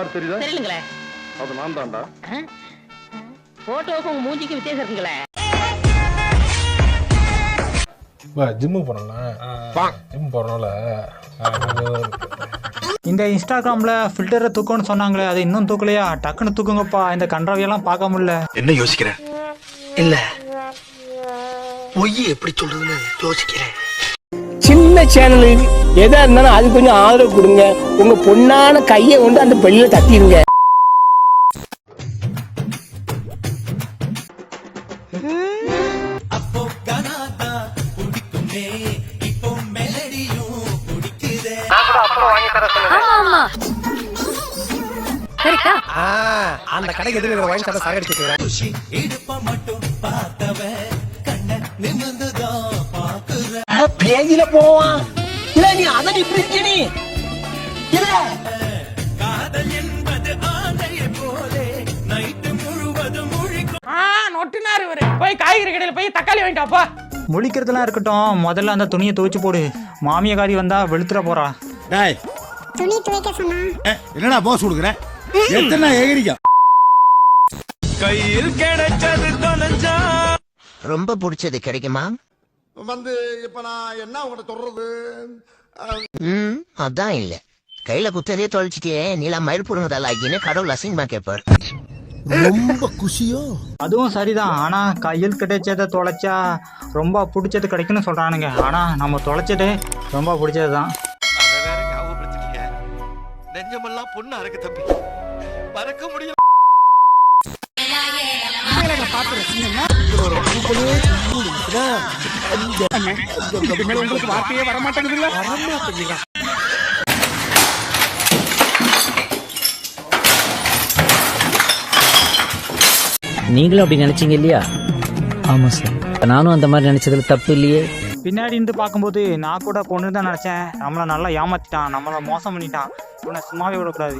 யார் தெரியுதா? தெரியலங்களே. அது நான் தான்டா. போட்டோவுக்கும் உங்க மூஞ்சிக்கு வித்தியாசம் இருக்குங்களே. இப்போ ஜிம்முக்கு போனோம்னா ஜிம் போறனால இந்த இன்ஸ்டாகிராமில் ஃபில்டரை தூக்கணும்னு சொன்னாங்களே அது இன்னும் தூக்கலையா? டக்குன்னு தூக்குங்கப்பா இந்த கன்றாவியெல்லாம் பார்க்க முடியல என்ன யோசிக்கிற? இல்ல. பொய் எப்படி சொல்றதுன்னு யோசிக்கிறேன். சின்ன சேனலுக்கு எதா இருந்தாலும் அது கொஞ்சம் ஆதரவு கொடுங்க. உங்க பொண்ணான கையை கொண்டு அந்த பெல்லில தட்டிடுங்க அந்த கடைக்கு எதிர இருக்கிற வாங்கி கடை சாகடிச்சுக்கிறேன் பேஜில போவான். இல்ல நீ அதடி பிரிச்சடி இல்ல நொட்டுனாரு இவரு. போய் காய்கறி கடையில போய் தக்காளி வாங்கிட்டாப்பா முழிக்கிறதுலாம் இருக்கட்டும். முதல்ல அந்த துணியை துவைச்சு போடு. மாமியக்காரி வந்தா வெளுத்துற போறா. டேய். துணி துவைக்க சொன்னா. என்னடா போஸ் கொடுக்குற? எத்தனை எகிரிக்கா ரொம்ப பிடிச்சது கிடைக்குமா? வந்து இப்ப நான் என்ன உங்கள்கிட்ட சொல்றது? ம் அதான் இல்ல. கையில குத்ததே தொலைச்சிட்டே நீலா மயில் புடுங்கதல்லாக்கின்னு கடவுள் அசிங்கமா கேட்பார் ரொம்ப குஷியோ? அதுவும் சரிதான். ஆனா கையில் கிடைச்சதை தொலைச்சா ரொம்ப பிடிச்சது கிடைக்கும்னு சொல்றானுங்க. ஆனா நம்ம தொலைச்சது ரொம்ப பிடிச்சது தான் அதை வேற ஞாபகப்படுத்திட்டீங்க. நெஞ்சமெல்லாம் பொண்ணா இருக்கு தம்பி. மறக்க முடியல உங்களுக்கு வார்த்தையே வரமாட்டேங்குதுல்ல நீங்களும் அப்படி நினைச்சீங்க இல்லையா? ஆமா சார் நானும் அந்த மாதிரி நினைச்சதுல தப்பு இல்லையே. பின்னாடி இருந்து பார்க்கும்போது நான் கூட பொண்ணு தான் நினைச்சேன். நம்மளை நல்லா ஏமாத்திட்டான் நம்மளை மோசம் பண்ணிட்டான். இவனை சும்மாவே விடக்கூடாது.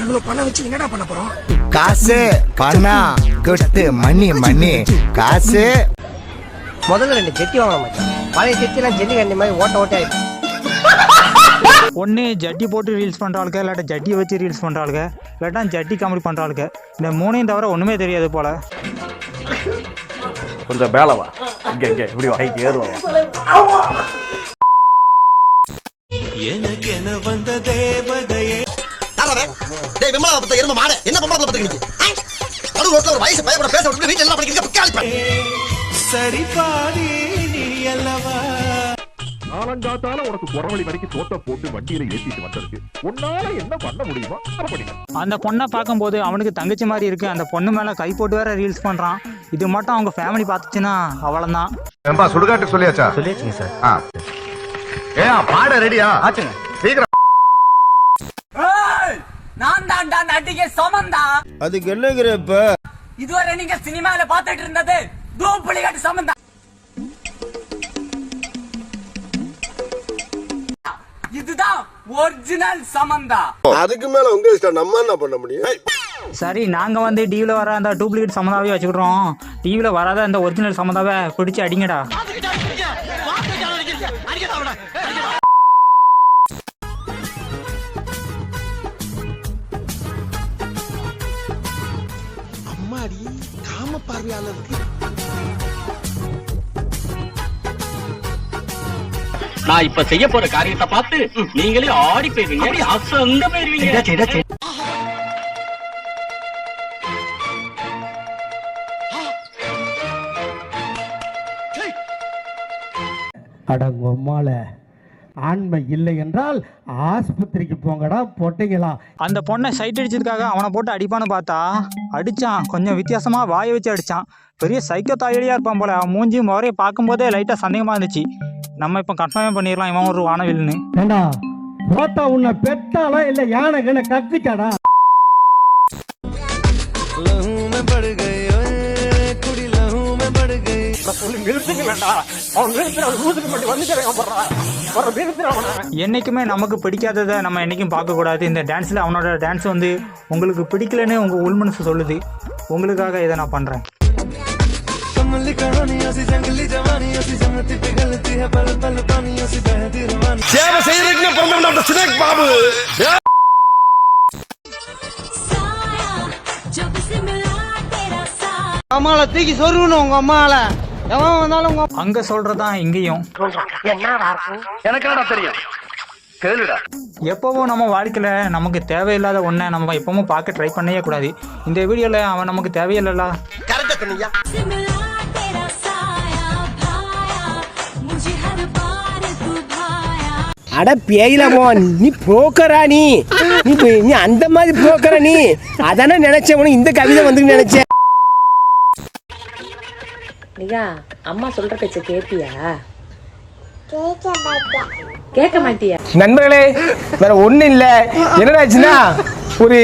இவ்வளவு பணம் வச்சு என்னடா பண்ண போறோம்? காசு பணம் கொட்டு மணி மணி. காசு. முதல்ல ரெண்டு செட்டி வாங்கணும் மச்சான். பழைய செட்டி எல்லாம் ஜெல்லி கண்டி மாதிரி ஓட்ட ஓட்ட ஆயிடுச்சு. ஒன்று ஜட்டி போட்டு ரீல்ஸ் பண்ணுறாளுங்க இல்லாட்டா ஜட்டியை வச்சு ரீல்ஸ் பண்ணுறாளுங்க இல்லாட்டா ஜட்டி காமெடி பண்ணுறாளுங்க இந்த மூணையும் தவிர ஒன்றுமே தெரியாது போல. கொஞ்சம் மேலவா இங்க இங்க இப்படி வா. ஹைட் ஏறுவா. விமலா பத்த எரும மாடு. என்ன பொம்பளை பத்த கிணிக்கு நடு ரோட்ல ஒரு வயசு பையன் கூட பேச விட்டு வீட்டுல எல்லாம் படிக்கிறீங்க? பிக்காளி சரி பாதி நீ அல்லவா? நாலஞ்சாத்தால உனக்கு குறவழி வரைக்கும் சோத்த போட்டு வண்டியில ஏத்திட்டு வந்திருக்கு உன்னால என்ன பண்ண முடியுமோ அதை அந்த பொண்ணை பார்க்கும்போது அவனுக்கு தங்கச்சி மாதிரி இருக்கு. அந்த பொண்ணு மேலே கை போட்டு வேற ரீல்ஸ் பண்ணுறான் இது மட்டும் அவங்க ஃபேமிலி பார்த்துச்சுன்னா அவ்வளோதான் ஏம்பா சுடுகாட்டு சொல்லியாச்சா? சொல்லியாச்சுங்க சார். ஏன் பாட ரெடியா ஆச்சுங்க. சீக்கிரம் நான் தான்டா நடிகை சமந்தா. அதுக்கு என்னங்கிற இப்ப? இதுவரை நீங்க சினிமால பாத்துட்டு இருந்தது தூப்புலிகாட்டு சமந்தா. இதுதான் ஒரிஜினல் சமந்தா. அதுக்கு மேல உங்க இஷ்டம் நம்ம என்ன பண்ண முடியும்? சரி நாங்கள் வந்து டிவியில் வர அந்த டூப்ளிகேட் சம்மந்தாவே வச்சுக்கிட்டோம் டிவியில் வராத அந்த ஒரிஜினல் சம்மந்தாவை பிடிச்சி அடிங்கடா. பார்வையாளருக்கு நான் இப்ப செய்ய போற காரியத்தை பார்த்து நீங்களே ஆடி போயிருவீங்க அசங்க போயிருவீங்க அடங்கொம்மால ஆண்மை இல்லை என்றால் ஆஸ்பத்திரிக்கு போங்கடா பொட்டைங்களா? அந்த பொண்ணை சைட் அடிச்சதுக்காக அவனை போட்டு அடிப்பான்னு பார்த்தா அடிச்சான். கொஞ்சம் வித்தியாசமா வாயை வச்சு அடிச்சான். பெரிய சைக்கோ தாயடியா இருப்பான் போல. அவன் மூஞ்சி முறையை பார்க்கும்போதே லைட்டா சந்தேகமா இருந்துச்சு. நம்ம இப்போ கன்ஃபார்ம் பண்ணிடலாம் இவன் ஒரு வானவில்னு ஏண்டா ரோட்டா உன்னை பெத்தாளா இல்ல யானை கண்ண கக்குச்சாடா? என்னைக்குமே நமக்கு பிடிக்காததை நம்ம என்னைக்கும் பார்க்கக்கூடாது. இந்த டான்ஸில் அவனோட டான்ஸ் வந்து உங்களுக்கு பிடிக்கலன்னு உங்கள் உள்மனசு சொல்லுது. உங்களுக்காக இதை நான் பண்ணுறேன் சேவை செய்யறதுக்கு பாபு. அம்மால தூக்கி சொருகணும் உங்க அம்மால. எவன் வந்தாலும் அங்கே சொல்கிறதான் இங்கேயும். எனக்கு தெரியும்? கேளுடா. எப்போவும் நம்ம வாழ்க்கையில் நமக்கு தேவையில்லாத ஒன்றை நம்ம எப்பவும் பார்க்க ட்ரை பண்ணவே கூடாது. இந்த வீடியோவில் அவன் நமக்கு சொன்னீங்க அட பேயிலமோ நீ புரோக்கரா நீ? நீ அந்த மாதிரி புரோக்கரா நீ? அதானே நினைச்சேன் உனக்கு இந்த கவிதை வந்து நினைச்சேன். ஐயா அம்மா சொல்ற பேச்ச கேப்பியா கேட்க மாட்டியா? நண்பர்களே வேற ஒண்ணும் இல்ல. என்னடாச்சுன்னா ஒரு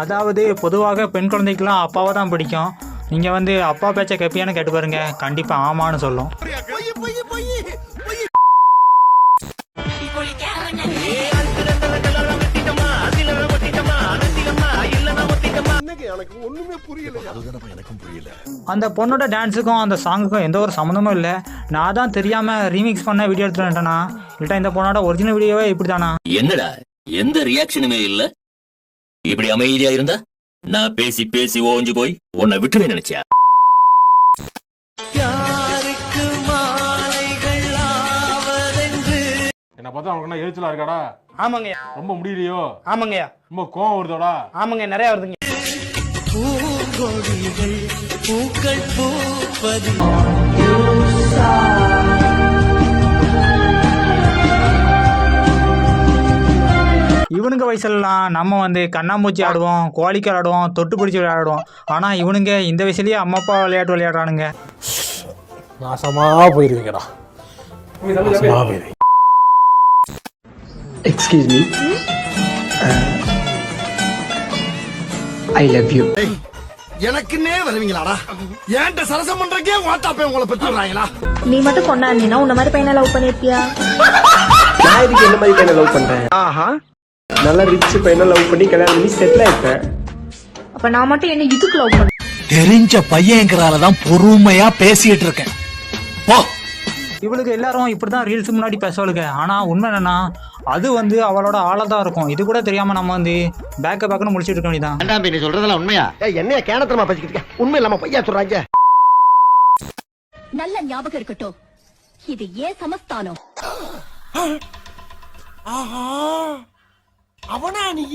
அதாவது பொதுவாக பெண் குழந்தைக்கெல்லாம் அப்பாவை தான் பிடிக்கும். நீங்கள் வந்து அப்பா பேச்சை கேட்பியான்னு கேட்டு பாருங்க. கண்டிப்பாக ஆமான்னு சொல்லும். அந்த பொண்ணோட டான்ஸுக்கும் அந்த சாங்குக்கும் எந்த ஒரு சம்மந்தமும் இல்லை. நான் தான் தெரியாமல் ரீமிக்ஸ் பண்ண வீடியோ எடுத்துட்டு வந்துட்டேனா? இல்லட்டா இந்த பொண்ணோட ஒரிஜினல் வீடியோவே இப்படி தானா என்னடா எந்த ரியாக்ஷனுமே இல்ல. இப்படி அமைதியா இருந்தா நான் பேசி பேசி ஓஞ்சு போய் உன்னை விட்டுவே நினைச்சியா? என்ன பார்த்தா உனக்கு என்ன எரிச்சலா இருக்காடா? ஆமாங்க ரொம்ப முடியலையோ? ஆமாங்கய்யா. ரொம்ப கோவம் வருதோடா? ஆமாங்க நிறைய வருதுங்க இவனுங்க வயசுலலாம் நம்ம வந்து கண்ணாமூச்சி ஆடுவோம் கோழிக்கால் ஆடுவோம் தொட்டு பிடிச்சி விளையாடுவோம். ஆனால் இவனுங்க இந்த வயசுலயே அம்மா அப்பா விளையாட்டு விளையாடுறானுங்க. நாசமா போயிருவீங்கடா. Excuse me? I love you எனக்குன்னே வருவீங்களாடா? ஏன்ட்ட சரசம் பண்றக்கே வாட்டாப்பே உங்களை பெற்றுறாங்களா நீ மட்டும் பொண்ணா இருந்தீனா உன்ன மாதிரி பையனை லவ் பண்ணிருப்பியா? நான் இதுக்கு என்ன மாதிரி பையனை லவ் பண்றேன்? ஆஹா. நல்லா ரிச் பையனை லவ் பண்ணி கல்யாணம் பண்ணி செட்டில் ஆயிட்டேன். அப்ப நான் மட்டும் என்ன இதுக்கு லவ் பண்ண தெரிஞ்ச பையங்கிறால தான் பொறுமையா பேசிட்டு இருக்கேன். போ. இவளுக்கு எல்லாரும் இப்படி தான் ரீல்ஸ் முன்னாடி பேசுவாளுங்க. ஆனால் உண்மை என்னன்னா அது வந்து அவளோட ஆளாக தான் இருக்கும். இது கூட தெரியாமல் நம்ம வந்து பேக்க பேக்கன்னு முடிச்சிட்டு இருக்க வேண்டியதான் நீ சொல்றதெல்லாம் உண்மையா? என்னைய கேனத்தனமா பேசிக்கிட்டு உண்மை இல்லாம பையா சொல்றாங்க? நல்ல ஞாபகம் இருக்கட்டும். இது ஏன் சமஸ்தானம்? அவனா நீ?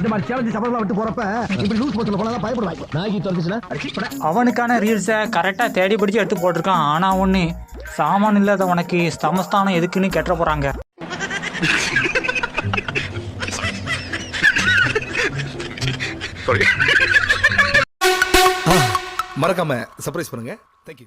இந்த மாதிரி சேலஞ்சு சபதம் விட்டு போறப்ப இப்படி லூஸ் போத்துல போனா பயப்படுவாங்க. நாய்க்கு திறந்துச்சுன்னா அவனுக்கான ரீல்ஸை கரெக்டாக தேடி பிடிச்சி எடுத்து போட்டிருக்கான். ஆனால் ஒன்று சாமான் இல்லாத உனக்கு சமஸ்தானம் எதுக்குன்னு கெட்ட போகிறாங்க மறக்காம சர்ப்ரைஸ் பண்ணுங்க. தேங்க்யூ